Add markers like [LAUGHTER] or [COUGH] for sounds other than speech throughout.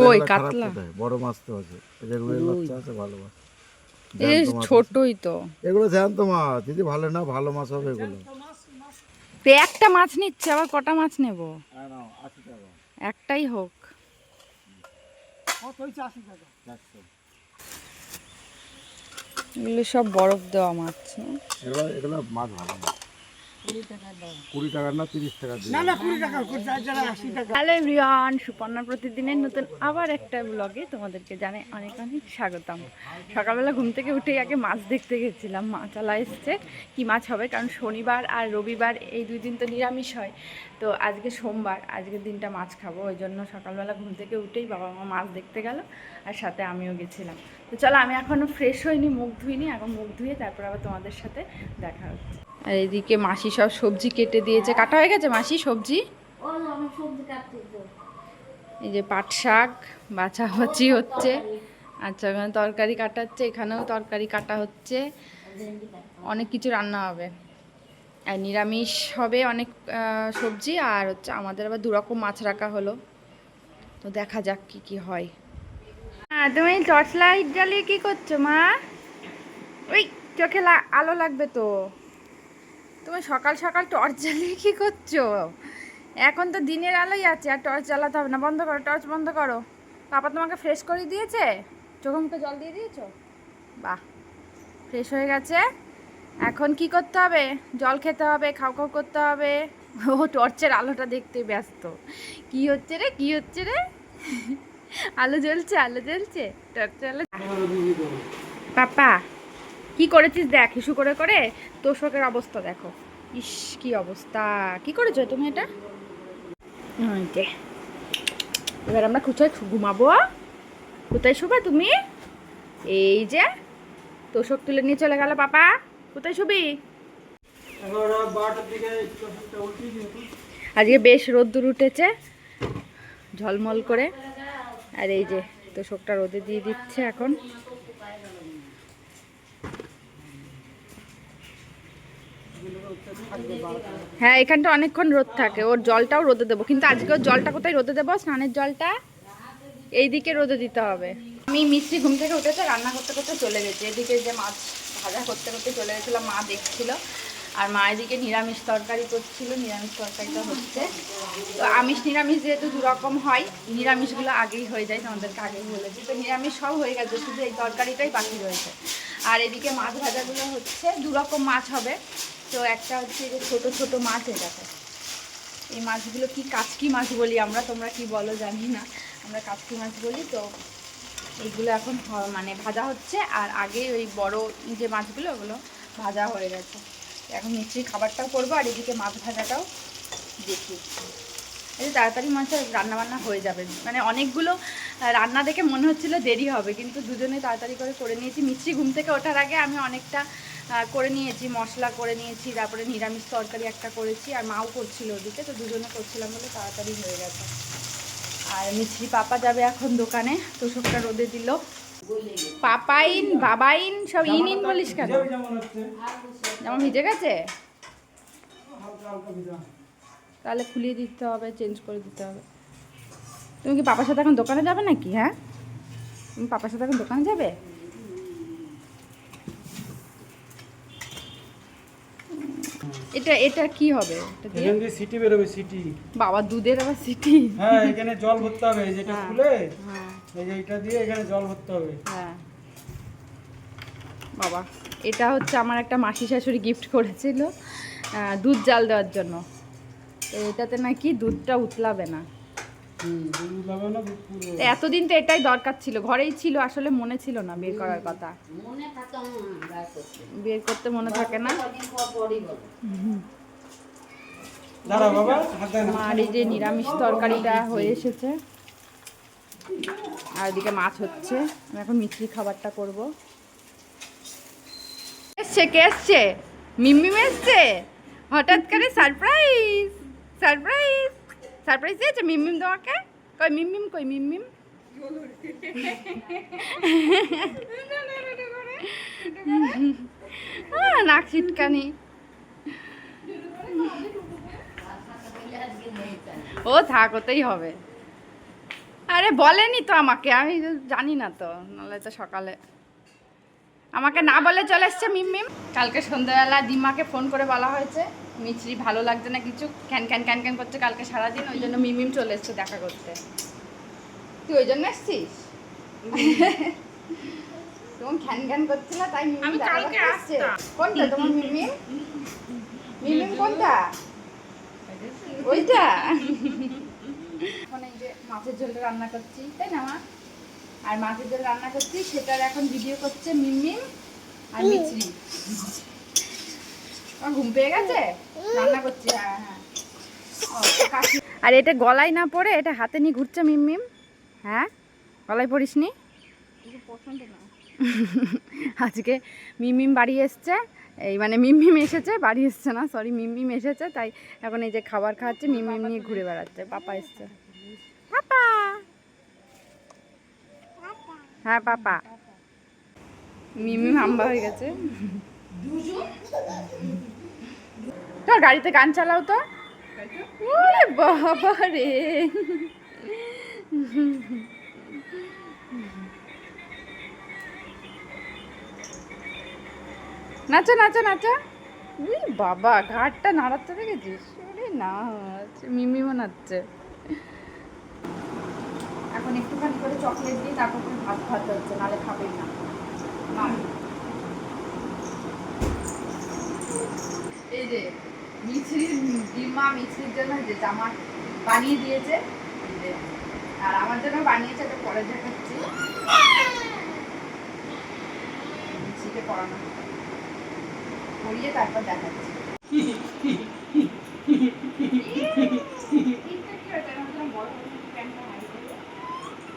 কই কাতলা? বড় মাছ তো আছে। এই যে বাচ্চা আছে ভালো মাছ। এই মাছ। ছোটই তো। এগুলো জ্যান্ত মাছ যদি ভালো না ভালো মাছ হবে এগুলো। তো একটা মাছ নিচ্ছে আবার কটা মাছ নেব? একটাই হোক। এগুলো সব বরফ দেওয়া মাছ হ্যাঁ? এগুলো এগুলো মাছ ভালো না কুড়ি টাকার না তিরিশ টাকা দিয়ে। হ্যালো এভরিওয়ান সুপর্ণা প্রতিদিনের নতুন আবার একটা ব্লগে তোমাদেরকে জানাই অনেক অনেক স্বাগতম। সকালবেলা ঘুম থেকে উঠেই আগে মাছ দেখতে গেছিলাম মাছালা এসছে। কি মাছ হবে? কারণ শনিবার আর রবিবার এই দুই দিন তো নিরামিষ হয়। তো আজকে সোমবার আজকের দিনটা মাছ খাব। ওই জন্য সকালবেলা ঘুম থেকে উঠেই বাবা মা মাছ দেখতে গেল আর সাথে আমিও গেছিলাম। তো চলো আমি এখনও ফ্রেশ হইনি মুখ ধুইনি এখন মুখ ধুয়ে তারপর আবার তোমাদের সাথে দেখা হচ্ছে। আর এদিকে মাসি সব সবজি কেটে দিয়েছে। কাটা হয়ে গেছে মাসি সবজি? এই যে পাট শাক বাছাবাছি হচ্ছে। আচ্ছা ওখানে তরকারি কাটা হচ্ছে এখানেও তরকারি কাটা হচ্ছে। অনেক কিছু রান্না হবে। আর নিরামিষ হবে অনেক সবজি আর হচ্ছে আমাদের আবার দুরকম মাছ রাখা হলো। তো দেখা যাক কি কি হয়। হ্যাঁ তুমি টর্চ লাইট জ্বালিয়ে কি করছ মা? ওই চোখে লা- আলো লাগবে তো। তুমি সকাল সকাল টর্চ জ্বালিয়ে কি করছ? এখন তো দিনের আলোই আছে আর টর্চ জ্বালাতে হবে না। বন্ধ করো টর্চ বন্ধ করো। পাপা তোমাকে ফ্রেশ করে দিয়েছে? চোখে মুখে জল দিয়ে দিয়েছ? বাহ ফ্রেশ হয়ে গেছে। এখন কি করতে হবে? জল খেতে হবে খাও খাও করতে হবে। ও টর্চের আলোটা দেখতে ব্যস্ত। কি হচ্ছে রে কি হচ্ছে রে? আলো জ্বলছে আলো জ্বলছে টর্চের আলো পাপা কি করেছিস দেখ, হিসু করে করে তোষকের অবস্থা দেখো। ইস, কি অবস্থা। কি করেছ তুমি এটা। এবার আমরা কোথায় ঘুমাবো কোথায় শোবা তুমি? এই যে তোষক তুলে নিয়ে চলে গেল পাপা। কোথায় শুবি? আজকে বেশ রোদ্দুর উঠেছে, ঝলমল করে। আর এই যে তোষকটা রোদে দিয়ে দিচ্ছে এখন। হ্যাঁ এখানটা অনেকক্ষণ রোদ থাকে। ওর জলটাও রোদে দেবো। কিন্তু আজকে ওর জলটা কোথায় রোদে দেবো? স্নানের জলটা এইদিকে রোদে দিতে হবে। আমি মিস্ত্রি ঘুম থেকে উঠেছে, রান্না করতে করতে চলে গেছি। এদিকে যে মাছ ভাজা করতে করতে চলে গেছিলাম, মা দেখছিল। আর মা এদিকে নিরামিষ তরকারি করছিল, নিরামিষ তরকারিটা হচ্ছে। তো আমিষ, নিরামিষ যেহেতু দুরকম হয়, নিরামিষগুলো আগেই হয়ে যায়, তোমাদেরকে আগেই বলেছি। তো নিরামিষ সব হয়ে গেছে, শুধু এই তরকারিটাই বাকি রয়েছে। আর এদিকে মাছ ভাজাগুলো হচ্ছে, দুরকম মাছ হবে। তো একটা হচ্ছে যে ছোটো ছোটো মাছ এটাতে এই মাছগুলো কি কাচকি মাছ বলি আমরা, তোমরা কি বলো জানি না। আমরা কাচকি মাছ বলি, তো এইগুলো এখন মানে ভাজা হচ্ছে, আর আগে ওই বড় যে মাছগুলো, ওগুলো ভাজা হয়ে গেছে। এখন নিশ্চয়ই খাবারটাও করব, আর এদিকে মাছ ভাজাটাও দেখি। এই যে তাড়াতাড়ি মাছের রান্না বান্না হয়ে যাবে। মানে অনেকগুলো রান্না দেখে মনে হচ্ছিল দেরি হবে কিন্তু দুজনে তাড়াতাড়ি করে করে নিয়েছি। মিষ্টি ঘুম থেকে ওঠার আগে আমি অনেকটা করে নিয়েছি মশলা করে নিয়েছি তারপরে নিরামিষ তরকারি একটা করেছি আর মাও করছিল ওদিকে তো দুজনে করছিলাম বলে তাড়াতাড়ি হয়ে গেছে। আর মিষ্টি পাপা যাবে এখন দোকানে তোষকটা রোদে দিল। পাপাইন বাবাইন সব ইন ইন বলিস কেন? জামা ভিজে গেছে? তাহলে খুলিয়ে দিতে হবে চেঞ্জ করে দিতে হবে। তুমি কি পাপার সাথে এখন দোকানে যাবে নাকি হ্যাঁ? তুমি পাপার সাথে এখন দোকানে যাবে? এটা এটা কি হবে? এখান দিয়ে সিটি বেরোবে সিটি। বাবা দুধের আবার সিটি। হ্যাঁ এখানে জল ভরতে হবে যেটা হ্যাঁ। খুলে হ্যাঁ। এই যে এটা দিয়ে এখানে জল ভরতে হবে। হ্যাঁ। বাবা এটা হচ্ছে আমার একটা মাসি শাশুড়ি গিফট করেছিল দুধ জাল দেওয়ার জন্য। এটাতে নাকি দুধটা উতলাবে না। হুম দুধ লাগানো না দুধ পুরো তো এতদিন তো এটাই দরকার ছিল ঘরেই ছিল আসলে মনে ছিল না বের করার কথা। বের করতে। মনে থাকে না। আর এই যে নিরামিষ তরকারিটা হয়ে এসেছে। আর এদিকে মাছ হচ্ছে। আমি এখন মিষ্টি খাবারটা করব। এসছে? কে এসছে? মিমিম এসছে? হঠাৎ করে সারপ্রাইজ! সারপ্রাইজ সারপ্রাইজ দিয়েছে মিমিম তোমাকে কই মিমিম কই মিমিম আহ, নাক ছিটকানি ও থাক ওতেই হবে। আরে বলেনি তো আমাকে আমি জানি না তো নাহলে তো সকালে। আমাকে না বলে চলে এসছে মিম মিম। কালকে সন্ধ্যাবেলা দিমাকে ফোন করে বলা হয়েছে মিছরি ভালো লাগছে না কিছু ক্যান ক্যান ক্যান ক্যান করছে কালকে সারাদিন ওই জন্য মিম মিম চলে এসছে দেখা করতে। তুই ওই জন্য এসছিস? তোমার খ্যান খ্যান করছে না তাই মিম কালকে। আসতাম। কোনটা তোমার মিম মিম? মিম মিম কোনটা? [LAUGHS] ওইটা? এখন এই যে মাছের ঝোলটা রান্না করছি তাই না মা? আর মাছের ঝোল রান্না করছি সেটার এখন ভিডিও করছে মিমমিম আর আমার ঘুম পেয়ে গেছে? রান্না করছি হ্যাঁ হ্যাঁ। আর এটা গলায় না পড়ে এটা হাতে নিয়ে ঘুরছে মিমমিম হ্যাঁ? গলায় পড়িসনি পছন্দ না। আজকে মিমিম বাড়ি এসছে। এই মানে মিমিম এসেছে বাড়ি এসছে না সরি মিমিম এসেছে তাই এখন এই যে খাবার খাচ্ছে মিমিম নিয়ে ঘুরে বেড়াচ্ছে। পাপা এসছে। পাপা! হ্যাঁ পাপা। মিমি হাম্বা হয়ে গেছে। তোর গাড়িতে গান চালাও তো। ওরে বাবা রে। নাচো নাচো নাচো। উই বাবা ঘাটটা নাড়াতে দেখেছিস? ওরে না মিমিও নাচছে। এখন একটুখানি করে চকলেট দিয়ে তারপর করে ভাত ভাত হচ্ছে নাহলে খাবে না। এই যে মিছরির ডিমা মিছরির জন্য যে জামা বানিয়ে দিয়েছে আর আমার জন্য বানিয়েছে এটা পরে দেখাচ্ছি মিছরিকে পড়ানো। পরিয়ে তারপর দেখাচ্ছি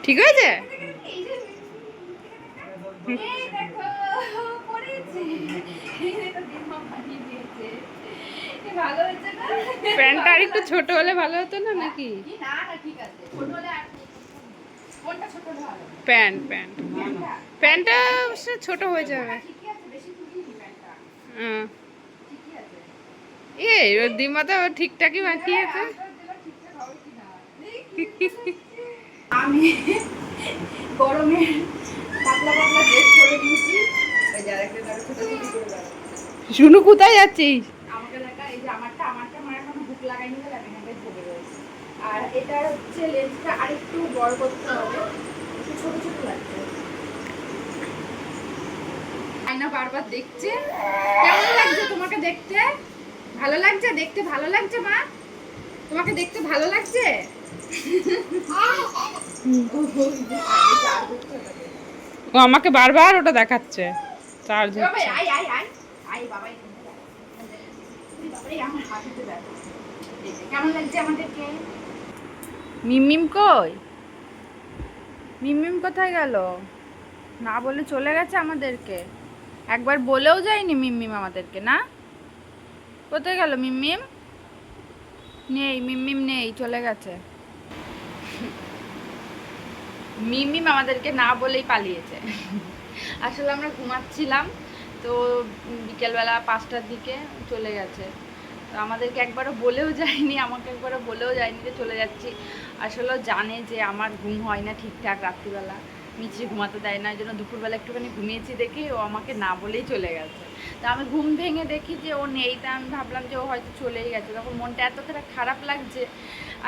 ঠিক হয়েছে প্যান্টটা আর একটু ছোট হলে ভালো হতো না নাকি? Pant pant. প্যান্টটা অবশ্য ছোট হয়ে যাবে। ওর দিমা তো ঠিকঠাকই মাখিয়েছে। আমি গরমে পাতলা পাতলা ড্রেস দিয়েছি। শুনু কোথায় যাচ্ছিস? আমাকে দেখা এই যে আমারটা আমারটা আমার এখন হুক লাগাইনি বলে আমি এখানটায় ঝুলে রয়েছে এটা হচ্ছে লেন্সটা আরেকটু বড় করতে হবে। একটু ছোট ছোট লাগছে আয়না বারবার দেখছে। কেমন লাগছে তোমাকে দেখতে? ভালো লাগছে? দেখতে ভালো লাগছে মা? তোমাকে দেখতে ভালো লাগছে? ও আমাকে বারবার ওটা দেখাচ্ছে। চার্জ বাবা, আয়, আয়, আয়। আয়, বাবা, কেমন লাগছে আমাদেরকে? মিমিম কই? মিমিম কোথায় গেল? না বলে চলে গেছে আমাদেরকে। একবার বলেও যায়নি মিমিম আমাদেরকে, না? কোথায় গেল মিমিম নেই মিমিম নেই, চলে গেছে। মিমিম আমাদেরকে না বলেই পালিয়েছে। আসলে আমরা ঘুমাচ্ছিলাম, তো বিকেলবেলা পাঁচটার দিকে চলে গেছে। তো আমাদেরকে একবারও বলেও যায়নি, আমাকে একবারও বলেও যায়নি যে চলে যাচ্ছি। আসলে জানে যে আমার ঘুম হয় না ঠিকঠাক রাত্রিবেলা। মিচি ঘুমাতে দেয় না ওই জন্য দুপুরবেলা একটুখানি ঘুমিয়েছি দেখে ও আমাকে না বলেই চলে গেছে। তা আমি ঘুম ভেঙে দেখি যে ও নেই, তা আমি ভাবলাম যে ও হয়তো চলেই গেছে। তখন মনটা এতটা খারাপ লাগছে।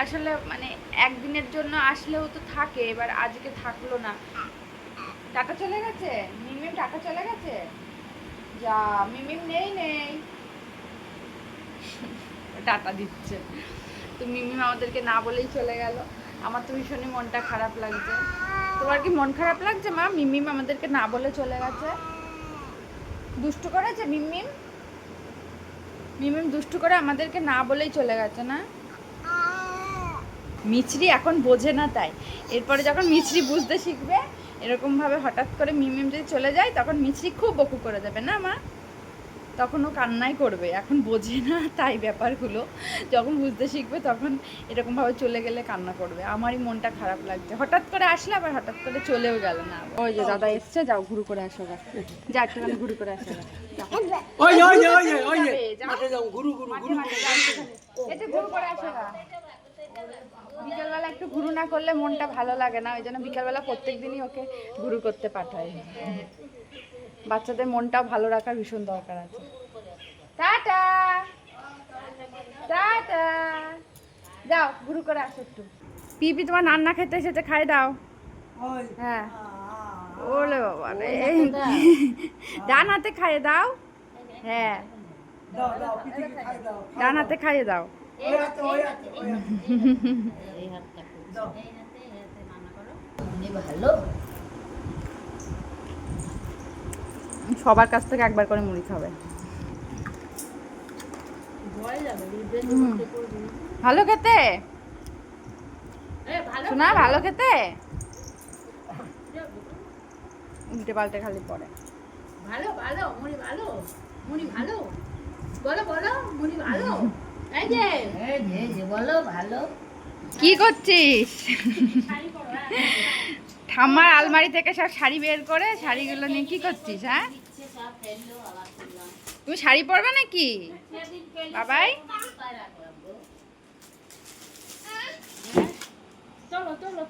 আসলে মানে একদিনের জন্য আসলেও তো থাকে, এবার আজকে থাকল না। টাকা চলে গেছে? মিমিম টাকা চলে গেছে? যা মিমিম নেই নেই। টাকা দিচ্ছে। তো মিমিম আমাদেরকে না বলেই চলে গেল। আমার তো ভীষণই মনটা খারাপ লাগছে। তোমার কি মন খারাপ লাগছে, মা? মিমিম আমাদেরকে না বলে চলে গেছে। দুষ্টু করেছে মিমিম মিমিম দুষ্টু করে আমাদেরকে না বলেই চলে গেছে, না? মিছরি এখন বোঝে না তাই। এরপরে যখন মিছরি বুঝতে শিখবে, এরকমভাবে হঠাৎ করে মিমিম যদি চলে যায়, তখন মিছরি খুব বকু করে দেবে, না, মা? তখন ও কান্নাই করবে এখন বোঝে না তাই ব্যাপারগুলো যখন বুঝতে শিখবে তখন এরকমভাবে চলে গেলে কান্না করবে আমারই মনটা খারাপ লাগছে হঠাৎ করে আসলে আবার হঠাৎ করে চলেও গেল না ওই যে দাদা এসছে যাও ঘুরু করে আসো গা। যা একটুখানি ঘুরু করে আসো। ওই ওই ওই ওই। মাঠে যাও, একটুখানি। এই যে ঘুরু করে আসো গা। বিকেলবেলা একটু ঘুরু না করলে মনটা ভালো লাগে না ওই জন্য বিকেলবেলা প্রত্যেক দিনই ওকে ঘুরু করতে পাঠাই বাচ্চাদের মনটা ভালো রাখার ভীষণ দরকার আছে। টাটা! টাটা! যাও ঘুরু করে আসো একটু। পিপি তোমার রান্না খেতে এসেছে খাই দাও। হ্যাঁ। ওলে বাবা রে। [LAUGHS] ডান হাতে খাইয়ে দাও। হ্যাঁ। ডান হাতে খাইয়ে দাও। ভালো? সবার কাছ থেকে একবার করে মুড়ি খাবে। ভালো খেতে? শোনা ভালো খেতে। উল্টে পাল্টে খালি পরে। ভালো ভালো মুড়ি ভালো মুড়ি ভালো। বলো বলো মুড়ি ভালো। এই যে। এই বলো ভালো। কি করছিস? ঠাম্মার আলমারি থেকে সব শাড়ি বের করে শাড়িগুলো নিয়ে কি করছিস হ্যাঁ? তুমি শাড়ি পরবে নাকি? বাবাই।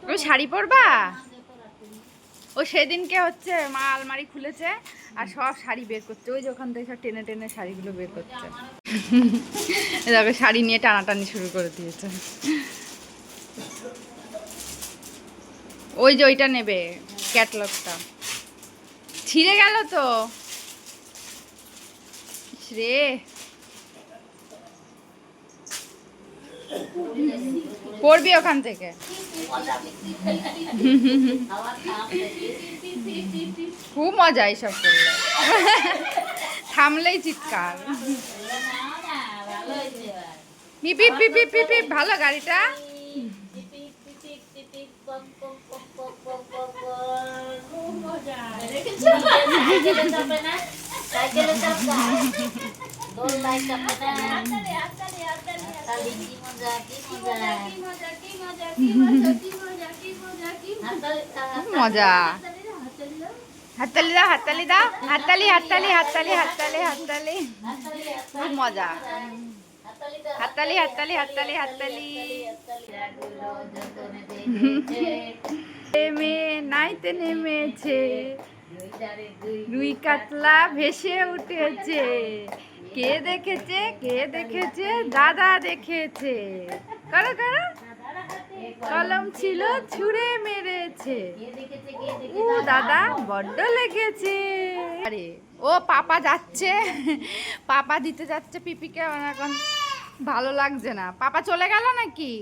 তুমি শাড়ি পরবা? ও সেদিনকে হচ্ছে মা আলমারি খুলেছে আর সব শাড়ি বের করছে। ওই যে ওখান থেকে সব টেনে টেনে শাড়িগুলো বের করছে। এ শাড়ি নিয়ে টানাটানি শুরু করে দিয়েছে। ওই যে ওইটা নেবে ক্যাটলগটা ছিঁড়ে গেল তো। রে। পড়বি ওখান থেকে। খুব মজা এইসব করলে। থামলেই চিৎকার। পিপি পিপি পিপি, ভালো গাড়িটা। খুব মজা। দেখেছ? সাইকেলে চাপে না? সাইকেলে চাপা। দোলনায় চাপে না? হাততালি, কি মজা, কি মজা। হাততালি, খুব মজা হাততালি দাও হাততালি দাও হাততালি হাততালি হাততালি হাততালি হাততালি হাততালি, খুব মজা হাততালি দাও। হাততালি হাততালি হাততালি নেমে, নাইতে নেমেছে। রুই কাতলা ভেসে উঠেছে। কে দেখেছে কে দেখেছে, দাদা দেখেছে। করো করো। কলম ছিল ছুঁড়ে মেরেছে? ও দাদা বড্ড লেগেছে। আরে, ও পাপা যাচ্ছে। পাপা দিতে যাচ্ছে পিপিকে এখন ভালো লাগছে না। পাপা চলে গেল নাকি?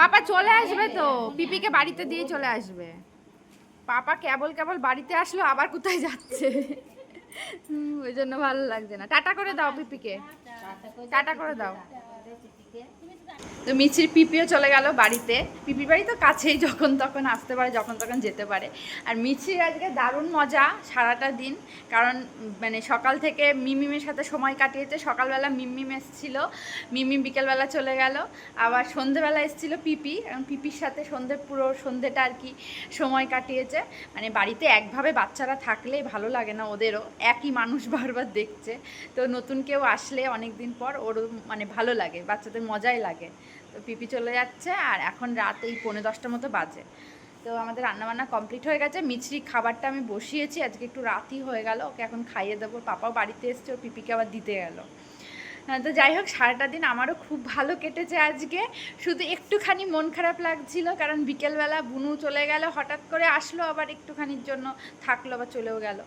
পাপা চলে আসবে তো। পিপিকে বাড়িতে দিয়ে চলে আসবে। পাপা কেবল কেবল বাড়িতে আসলো আবার কোথায় যাচ্ছে? ওই জন্য ভালো লাগছে না। টাটা করে দাও পিপিকে। টাটা করে দাও। তো মিছির পিপিও চলে গেল বাড়িতে। পিপির বাড়ি তো কাছেই, যখন তখন আসতে পারে, যখন তখন যেতে পারে। আর মিছির আজকে দারুণ মজা সারাটা দিন। কারণ মানে সকাল থেকে মিমিমের সাথে সময় কাটিয়েছে। সকালবেলা মিমিম এসেছিল। মিমি বিকেলবেলা চলে গেল। আবার সন্ধেবেলা এসেছিল পিপি। এবং পিপির সাথে সন্ধে, পুরো সন্ধেটা আর কি সময় কাটিয়েছে। মানে বাড়িতে একভাবে বাচ্চারা থাকলে ভালো লাগে না ওদেরও। একই মানুষ বারবার দেখছে। তো নতুন কেউ আসলে অনেক দিন পর ওর মানে ভালো লাগে, বাচ্চাদের মজাই লাগে। তো পিপি চলে যাচ্ছে আর এখন রাত এই পৌনে দশটার মতো বাজে। তো আমাদের রান্নাবান্না কমপ্লিট হয়ে গেছে। মিছরি খাবারটা আমি বসিয়েছি, আজকে একটু রাতই হয়ে গেল, ওকে এখন খাইয়ে দেবো। পাপাও বাড়িতে এসছে, ও পিপিকে আবার দিতে গেল। তো যাই হোক, সারাটা দিন আমারও খুব ভালো কেটেছে আজকে। শুধু একটুখানি মন খারাপ লাগছিল, কারণ বিকেলবেলা বুনু চলে গেল, হঠাৎ করে আসলো, আবার একটুখানির জন্য থাকল বা চলেও গেল।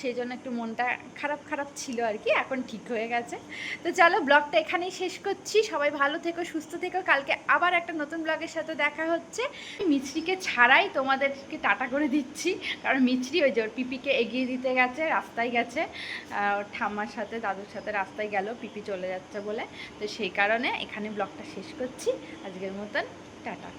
সেই জন্য একটু মনটা খারাপ খারাপ ছিল আর কি, এখন ঠিক হয়ে গেছে। তো চলো, ব্লগটা এখানেই শেষ করছি। সবাই ভালো থেকো, সুস্থ থেকো। কালকে আবার একটা নতুন ব্লগের সাথে দেখা হচ্ছে। মিছরিকে ছাড়াই তোমাদেরকে টাটা করে দিচ্ছি, কারণ মিছরি ওই যে ওর পিপিকে এগিয়ে দিতে গেছে, রাস্তায় গেছে। ওর ঠাম্মার সাথে, দাদুর সাথে রাস্তায় গেল, পিপি চলে যাচ্ছে বলে। তো সেই কারণে এখানে ব্লগটা শেষ করছি। আজকের মতন টাটা।